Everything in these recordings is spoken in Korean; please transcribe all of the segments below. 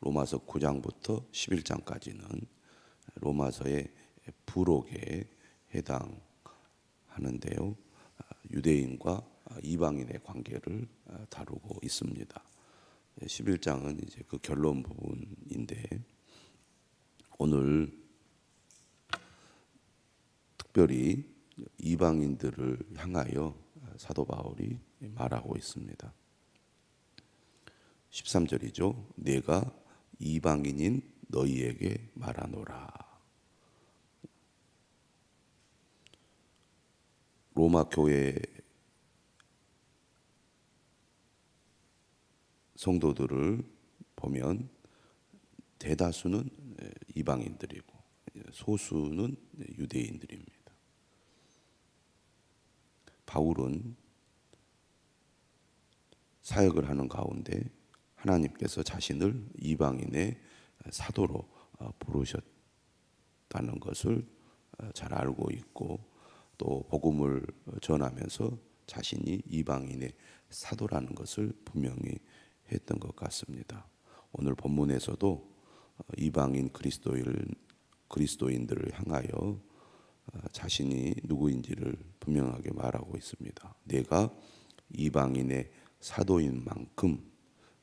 로마서 9장부터 11장까지는 로마서의 부록에 해당하는데요. 유대인과 이방인의 관계를 다루고 있습니다. 11장은 이제 그 결론 부분인데 오늘 특별히 이방인들을 향하여 사도 바울이 말하고 있습니다. 13절이죠. 내가 이방인인 너희에게 말하노라. 로마 교회 성도들을 보면 대다수는 이방인들이고 소수는 유대인들입니다. 바울은 사역을 하는 가운데 하나님께서 자신을 이방인의 사도로 부르셨다는 것을 잘 알고 있고 또 복음을 전하면서 자신이 이방인의 사도라는 것을 분명히 했던 것 같습니다. 오늘 본문에서도 이방인 그리스도인 그리스도인들을 향하여 자신이 누구인지를 분명하게 말하고 있습니다. 내가 이방인의 사도인 만큼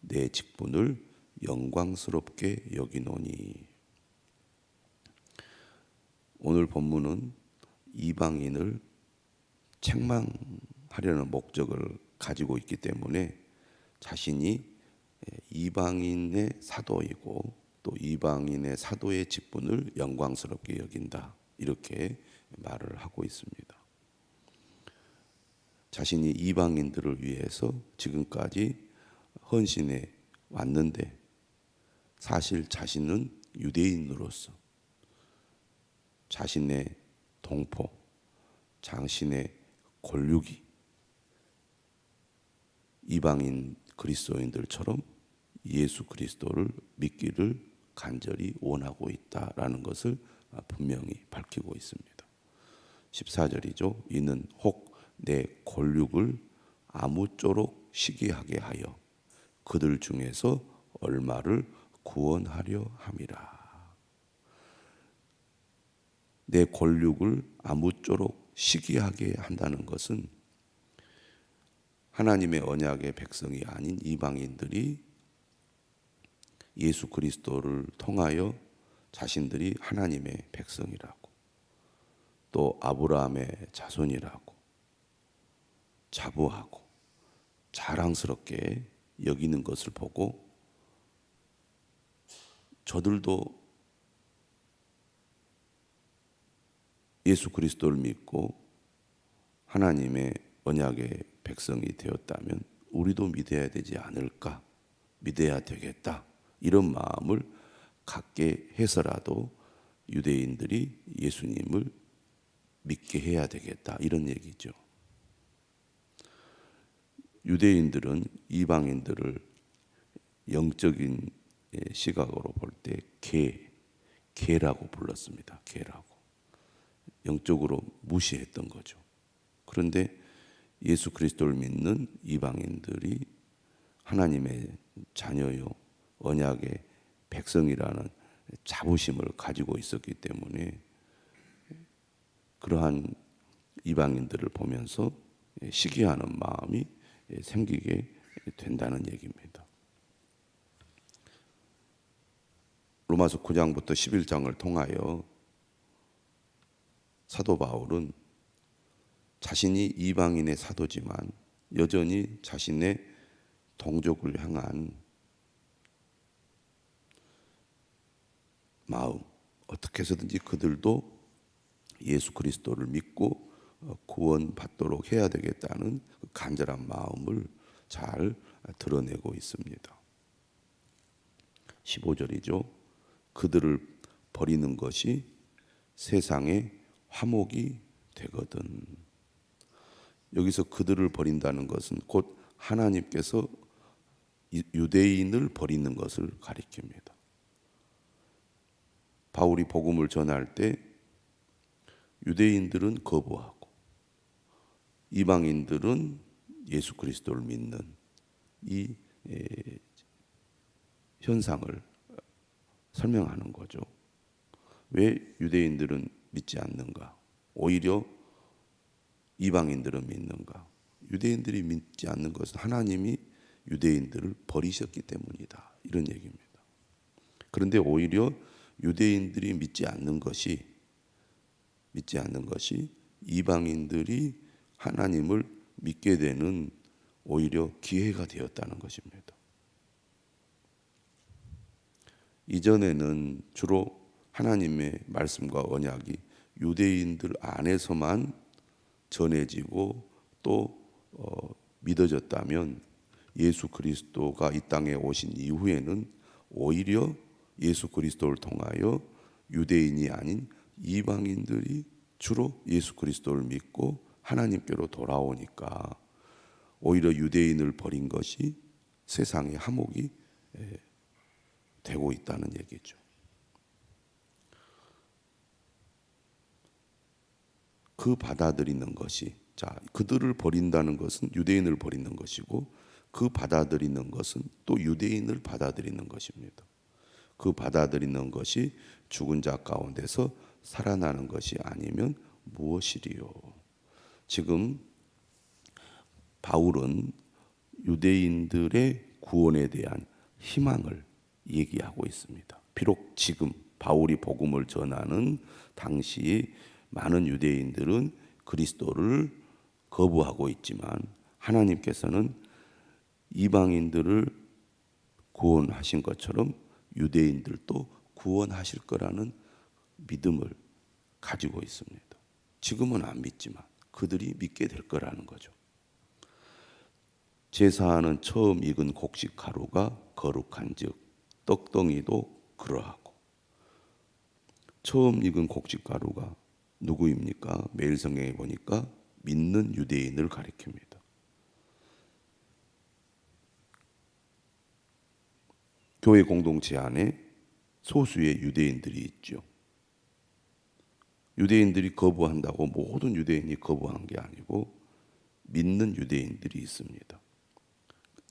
내 직분을 영광스럽게 여기노니 오늘 본문은 이방인을 책망하려는 목적을 가지고 있기 때문에 자신이 이방인의 사도이고 또 이방인의 사도의 직분을 영광스럽게 여긴다 이렇게 말을 하고 있습니다. 자신이 이방인들을 위해서 지금까지 헌신해 왔는데 사실 자신은 유대인으로서 자신의 동포, 자신의 권력이 이방인 그리스도인들처럼 예수 그리스도를 믿기를 간절히 원하고 있다라는 것을 분명히 밝히고 있습니다. 14절이죠. 이는 혹 내 권력을 아무쪼록 시기하게 하여 그들 중에서 얼마를 구원하려 함이라. 내 권력을 아무쪼록 시기하게 한다는 것은 하나님의 언약의 백성이 아닌 이방인들이 예수 그리스도를 통하여 자신들이 하나님의 백성이라고 또 아브라함의 자손이라고 자부하고 자랑스럽게 여기는 것을 보고 저들도 예수 그리스도를 믿고 하나님의 언약의 백성이 되었다면 우리도 믿어야 되지 않을까? 믿어야 되겠다. 이런 마음을 갖게 해서라도 유대인들이 예수님을 믿게 해야 되겠다. 이런 얘기죠. 유대인들은 이방인들을 영적인 시각으로 볼 때 개, 개라고 불렀습니다. 개라고. 영적으로 무시했던 거죠. 그런데 예수 그리스도를 믿는 이방인들이 하나님의 자녀요, 언약의 백성이라는 자부심을 가지고 있었기 때문에 그러한 이방인들을 보면서 시기하는 마음이 생기게 된다는 얘기입니다. 로마서 9장부터 11장을 통하여 사도 바울은 자신이 이방인의 사도지만 여전히 자신의 동족을 향한 마음 어떻게 해서든지 그들도 예수 그리스도를 믿고 구원받도록 해야 되겠다는 그 간절한 마음을 잘 드러내고 있습니다. 15절이죠. 그들을 버리는 것이 세상의 화목이 되거든. 여기서 그들을 버린다는 것은 곧 하나님께서 유대인을 버리는 것을 가리킵니다. 바울이 복음을 전할 때 유대인들은 거부하고 이방인들은 예수 그리스도를 믿는 이 현상을 설명하는 거죠. 왜 유대인들은 믿지 않는가? 오히려 이방인들은 믿는가? 유대인들이 믿지 않는 것은 하나님이 유대인들을 버리셨기 때문이다. 이런 얘기입니다. 그런데 오히려 유대인들이 믿지 않는 것이 믿지 않는 것이 이방인들이 하나님을 믿게 되는 오히려 기회가 되었다는 것입니다. 이전에는 주로 하나님의 말씀과 언약이 유대인들 안에서만 전해지고 또 어, 믿어졌다면 예수 그리스도가 이 땅에 오신 이후에는 오히려 예수 그리스도를 통하여 유대인이 아닌 이방인들이 주로 예수 그리스도를 믿고 하나님께로 돌아오니까 오히려 유대인을 버린 것이 세상의 화목이 에, 되고 있다는 얘기죠. 그 받아들이는 것이 자 그들을 버린다는 것은 유대인을 버리는 것이고 그 받아들이는 것은 또 유대인을 받아들이는 것입니다. 그 받아들이는 것이 죽은 자 가운데서 살아나는 것이 아니면 무엇이리요? 지금 바울은 유대인들의 구원에 대한 희망을 얘기하고 있습니다. 비록 지금 바울이 복음을 전하는 당시 많은 유대인들은 그리스도를 거부하고 있지만 하나님께서는 이방인들을 구원하신 것처럼 유대인들도 구원하실 거라는 믿음을 가지고 있습니다. 지금은 안 믿지만 그들이 믿게 될 거라는 거죠. 제사하는 처음 익은 곡식 가루가 거룩한즉 떡덩이도 그러하고 처음 익은 곡식 가루가 누구입니까? 매일 성경에 보니까 믿는 유대인을 가리킵니다. 교회 공동체 안에 소수의 유대인들이 있죠. 유대인들이 거부한다고 모든 유대인이 거부한 게 아니고 믿는 유대인들이 있습니다.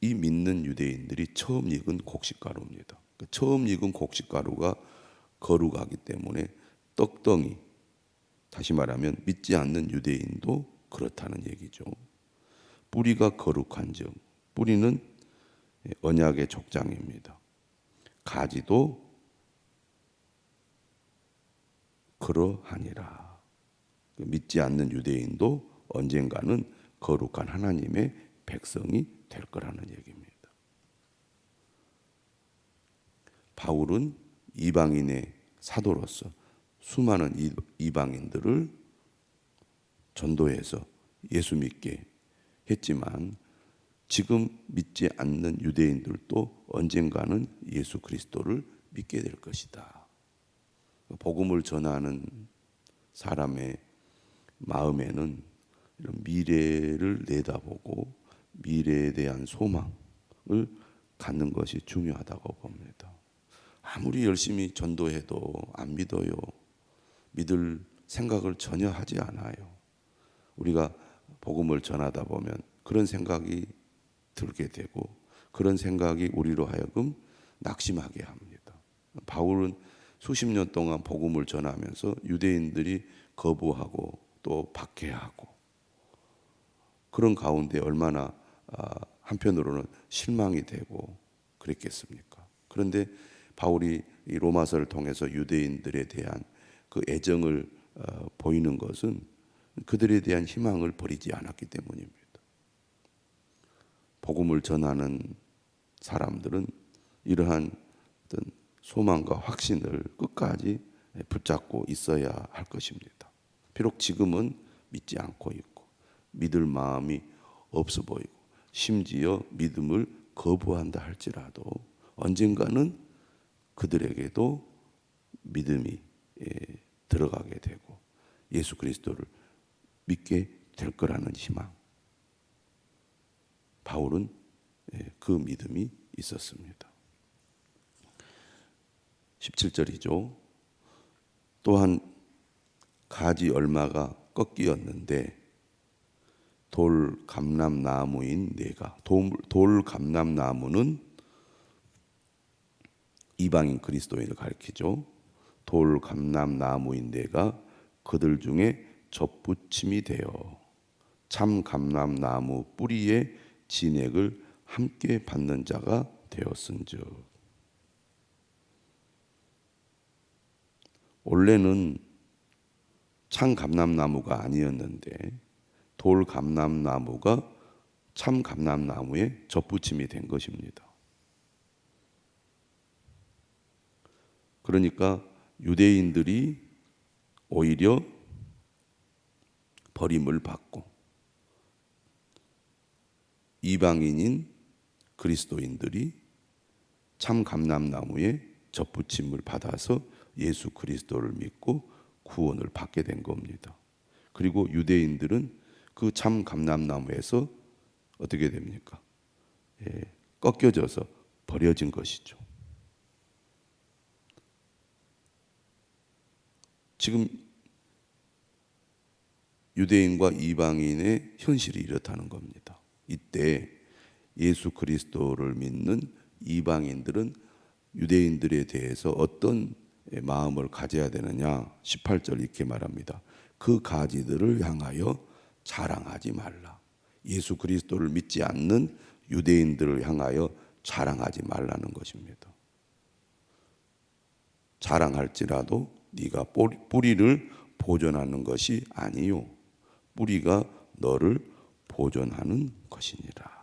이 믿는 유대인들이 처음 익은 곡식가루입니다. 그러니까 처음 익은 곡식가루가 거룩하기 때문에 떡덩이 다시 말하면 믿지 않는 유대인도 그렇다는 얘기죠. 뿌리가 거룩한즉 뿌리는 언약의 족장입니다. 가지도 그러하니라. 믿지 않는 유대인도 언젠가는 거룩한 하나님의 백성이 될 거라는 얘기입니다. 바울은 이방인의 사도로서 수많은 이방인들을 전도해서 예수 믿게 했지만 지금 믿지 않는 유대인들도 언젠가는 예수 그리스도를 믿게 될 것이다. 복음을 전하는 사람의 마음에는 이런 미래를 내다보고 미래에 대한 소망을 갖는 것이 중요하다고 봅니다. 아무리 열심히 전도해도 안 믿어요. 믿을 생각을 전혀 하지 않아요. 우리가 복음을 전하다 보면 그런 생각이 들게 되고 그런 생각이 우리로 하여금 낙심하게 합니다. 바울은 수십 년 동안 복음을 전하면서 유대인들이 거부하고 또 박해하고 그런 가운데 얼마나 아, 한편으로는 실망이 되고 그랬겠습니까? 그런데 바울이 이 로마서를 통해서 유대인들에 대한 그 애정을 어, 보이는 것은 그들에 대한 희망을 버리지 않았기 때문입니다. 복음을 전하는 사람들은 이러한 어떤 소망과 확신을 끝까지 붙잡고 있어야 할 것입니다. 비록 지금은 믿지 않고 있고 믿을 마음이 없어 보이고 심지어 믿음을 거부한다 할지라도 언젠가는 그들에게도 믿음이 예, 들어가게 되고 예수 그리스도를 믿게 될 거라는 희망. 바울은 예, 그 믿음이 있었습니다. 17절이죠. 또한 가지 얼마가 꺾이었는데 돌 감람나무인 내가 돌, 돌 감람나무는 이방인 그리스도인을 가리키죠. 돌 감람 나무인 내가 그들 중에 접붙임이 되어 참 감람 나무 뿌리의 진액을 함께 받는 자가 되었은즉 원래는 참 감람나무가 아니었는데 돌 감람나무가 참 감람나무에 접붙임이 된 것입니다. 그러니까 유대인들이 오히려 버림을 받고 이방인인 그리스도인들이 참 감람나무에 접붙임을 받아서 예수 그리스도를 믿고 구원을 받게 된 겁니다. 그리고 유대인들은 그 참 감람나무에서 어떻게 됩니까? 예, 꺾여져서 버려진 것이죠. 지금 유대인과 이방인의 현실이 이렇다는 겁니다. 이때 예수 그리스도를 믿는 이방인들은 유대인들에 대해서 어떤 마음을 가져야 되느냐? 18절 이렇게 말합니다. 그 가지들을 향하여 자랑하지 말라. 예수 그리스도를 믿지 않는 유대인들을 향하여 자랑하지 말라는 것입니다. 자랑할지라도 네가 뿌리를 보존하는 것이 아니요. 뿌리가 너를 보존하는 것이니라.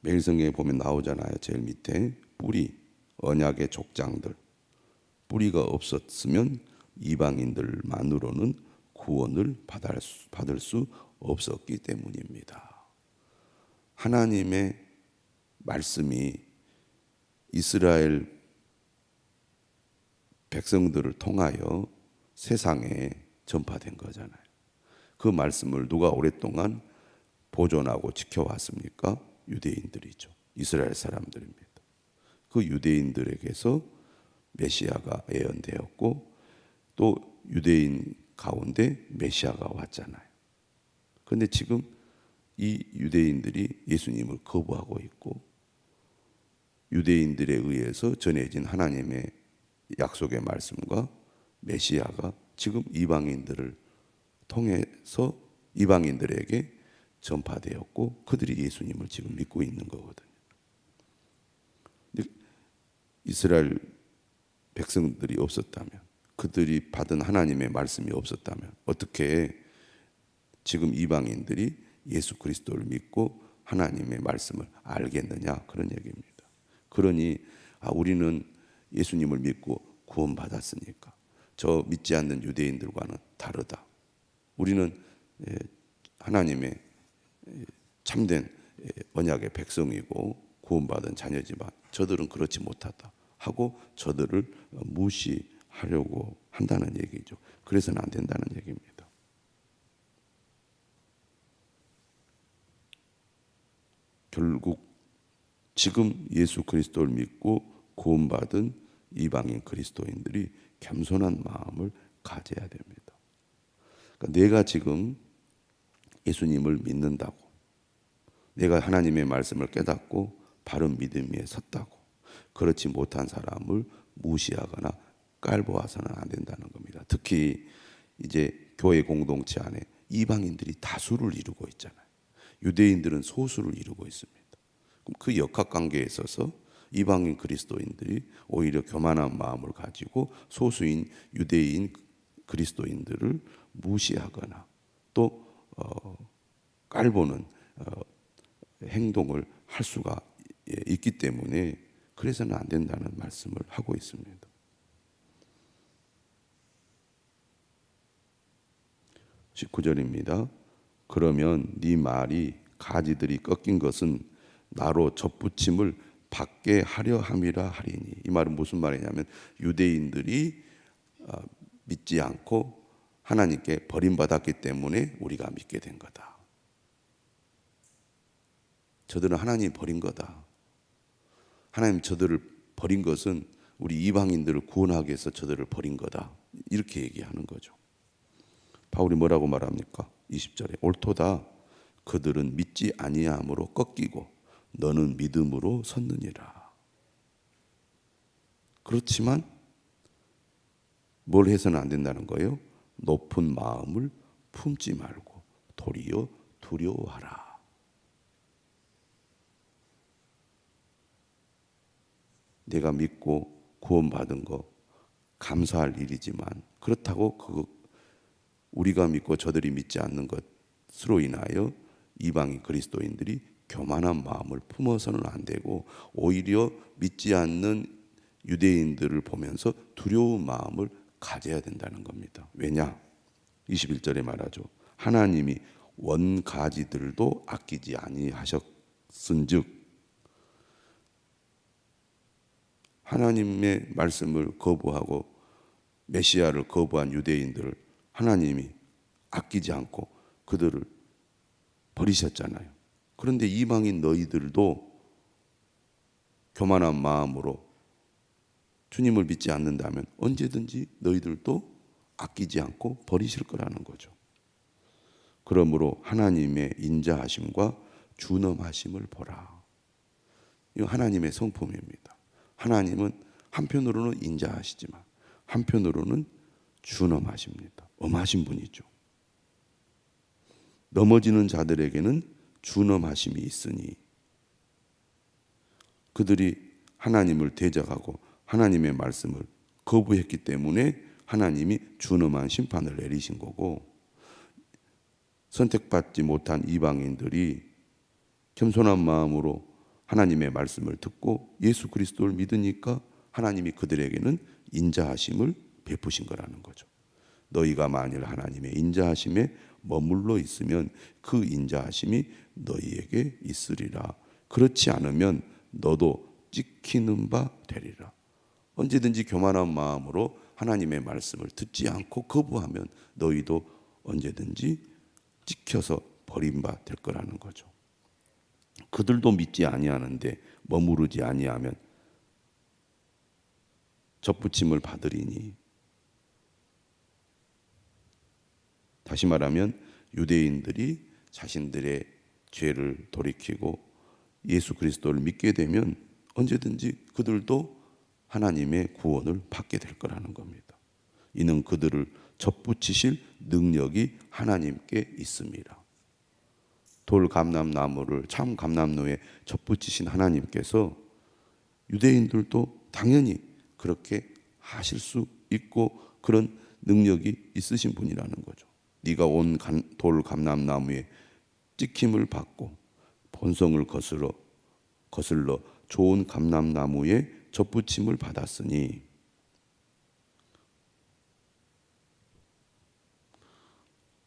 매일성경에 보면 나오잖아요. 제일 밑에 뿌리, 언약의 족장들. 뿌리가 없었으면 이방인들만으로는 구원을 받을 수, 받을 수 없었기 때문입니다. 하나님의 말씀이 이스라엘 백성들을 통하여 세상에 전파된 거잖아요. 그 말씀을 누가 오랫동안 보존하고 지켜왔습니까? 유대인들이죠. 이스라엘 사람들입니다. 그 유대인들에게서 메시아가 예언되었고 또 유대인 가운데 메시아가 왔잖아요. 그런데 지금 이 유대인들이 예수님을 거부하고 있고 유대인들에 의해서 전해진 하나님의 약속의 말씀과 메시아가 지금 이방인들을 통해서 이방인들에게 전파되었고 그들이 예수님을 지금 믿고 있는 거거든요. 이스라엘 백성들이 없었다면 그들이 받은 하나님의 말씀이 없었다면 어떻게 지금 이방인들이 예수 그리스도를 믿고 하나님의 말씀을 알겠느냐 그런 얘기입니다. 그러니 아, 우리는 예수님을 믿고 구원받았으니까 저 믿지 않는 유대인들과는 다르다. 우리는 예, 하나님의 참된 언약의 백성이고 구원받은 자녀지만 저들은 그렇지 못하다 하고 저들을 무시하려고 한다는 얘기죠. 그래서는 안 된다는 얘기입니다. 결국 지금 예수 그리스도를 믿고 구원받은 이방인 그리스도인들이 겸손한 마음을 가져야 됩니다. 그러니까 내가 지금 예수님을 믿는다고 내가 하나님의 말씀을 깨닫고 바른 믿음 위에 섰다고 그렇지 못한 사람을 무시하거나 깔보아서는 안 된다는 겁니다. 특히 이제 교회 공동체 안에 이방인들이 다수를 이루고 있잖아요. 유대인들은 소수를 이루고 있습니다. 그럼 그 역학 관계에 있어서 이방인 그리스도인들이 오히려 교만한 마음을 가지고 소수인 유대인 그리스도인들을 무시하거나 또 어, 깔보는 어, 행동을 할 수가 있기 때문에 그래서는 안 된다는 말씀을 하고 있습니다. 19절입니다. 그러면 네 말이 가지들이 꺾인 것은 나로 접붙임을 받게 하려 함이라 하리니 이 말은 무슨 말이냐면 유대인들이 어, 믿지 않고 하나님께 버림받았기 때문에 우리가 믿게 된 거다. 저들은 하나님 버린 거다. 하나님 저들을 버린 것은 우리 이방인들을 구원하기 위해서 저들을 버린 거다. 이렇게 얘기하는 거죠. 바울이 뭐라고 말합니까? 20절에 옳도다 그들은 믿지 아니함으로 꺾이고 너는 믿음으로 섰느니라. 그렇지만 뭘 해서는 안 된다는 거예요? 높은 마음을 품지 말고 도리어 두려워하라. 내가 믿고 구원받은 거 감사할 일이지만 그렇다고 그 우리가 믿고 저들이 믿지 않는 것으로 인하여 이방인 그리스도인들이 교만한 마음을 품어서는 안 되고 오히려 믿지 않는 유대인들을 보면서 두려운 마음을 가져야 된다는 겁니다. 왜냐? 21절에 말하죠. 하나님이 원가지들도 아끼지 아니하셨은즉 하나님의 말씀을 거부하고 메시아를 거부한 유대인들을 하나님이 아끼지 않고 그들을 버리셨잖아요. 그런데 이방인 너희들도 교만한 마음으로 주님을 믿지 않는다면 언제든지 너희들도 아끼지 않고 버리실 거라는 거죠. 그러므로 하나님의 인자하심과 준엄하심을 보라. 이 하나님의 성품입니다. 하나님은 한편으로는 인자하시지만 한편으로는 준엄하십니다. 엄하신 분이죠. 넘어지는 자들에게는 준엄하심이 있으니 그들이 하나님을 대적하고 하나님의 말씀을 거부했기 때문에 하나님이 준엄한 심판을 내리신 거고 선택받지 못한 이방인들이 겸손한 마음으로 하나님의 말씀을 듣고 예수 그리스도를 믿으니까 하나님이 그들에게는 인자하심을 베푸신 거라는 거죠. 너희가 만일 하나님의 인자하심에 머물러 있으면 그 인자하심이 너희에게 있으리라. 그렇지 않으면 너도 찍히는 바 되리라. 언제든지 교만한 마음으로 하나님의 말씀을 듣지 않고 거부하면 너희도 언제든지 찍혀서 버림바 될 거라는 거죠. 그들도 믿지 아니하는데 머무르지 아니하면 접붙임을 받으리니 다시 말하면 유대인들이 자신들의 죄를 돌이키고 예수 그리스도를 믿게 되면 언제든지 그들도 하나님의 구원을 받게 될 거라는 겁니다. 이는 그들을 접붙이실 능력이 하나님께 있습니다. 돌 감람나무를 참 감람로에 접붙이신 하나님께서 유대인들도 당연히 그렇게 하실 수 있고 그런 능력이 있으신 분이라는 거죠. 네가 온 돌 감람나무에 찍힘을 받고 본성을 거슬러 거슬러 좋은 감람나무에 접붙임을 받았으니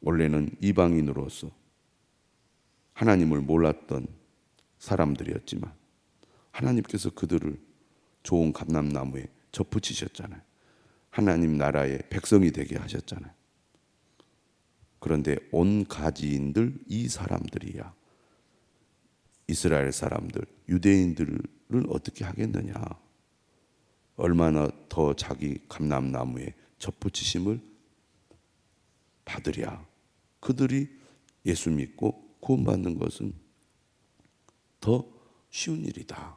원래는 이방인으로서 하나님을 몰랐던 사람들이었지만 하나님께서 그들을 좋은 감람나무에 접붙이셨잖아요. 하나님 나라의 백성이 되게 하셨잖아요. 그런데 온 가지인들 이 사람들이야. 이스라엘 사람들, 유대인들을 어떻게 하겠느냐? 얼마나 더 자기 감람나무에 접붙이심을 받으랴. 그들이 예수 믿고 구원받는 것은 더 쉬운 일이다.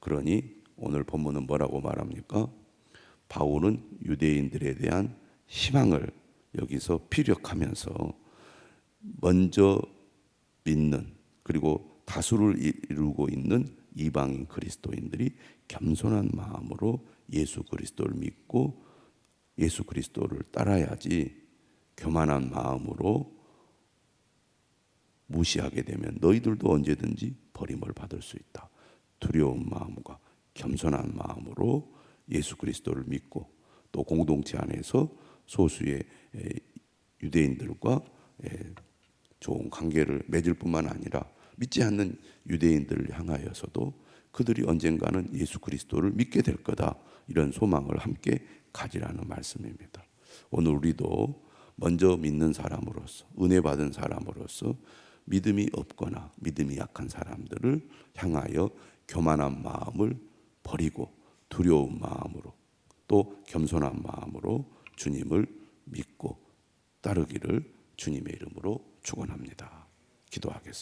그러니 오늘 본문은 뭐라고 말합니까? 바울은 유대인들에 대한 희망을 여기서 피력하면서 먼저 믿는 그리고 다수를 이루고 있는 이방인 그리스도인들이 겸손한 마음으로 예수 그리스도를 믿고 예수 그리스도를 따라야지 교만한 마음으로 무시하게 되면 너희들도 언제든지 버림을 받을 수 있다. 두려운 마음과 겸손한 마음으로 예수 그리스도를 믿고 또 공동체 안에서 소수의 유대인들과 좋은 관계를 맺을 뿐만 아니라 믿지 않는 유대인들을 향하여서도 그들이 언젠가는 예수 그리스도를 믿게 될 거다. 이런 소망을 함께 가지라는 말씀입니다. 오늘 우리도 먼저 믿는 사람으로서 은혜 받은 사람으로서 믿음이 없거나 믿음이 약한 사람들을 향하여 교만한 마음을 버리고 두려운 마음으로 또 겸손한 마음으로 주님을 믿고 따르기를 주님의 이름으로 축원합니다. 기도하겠습니다.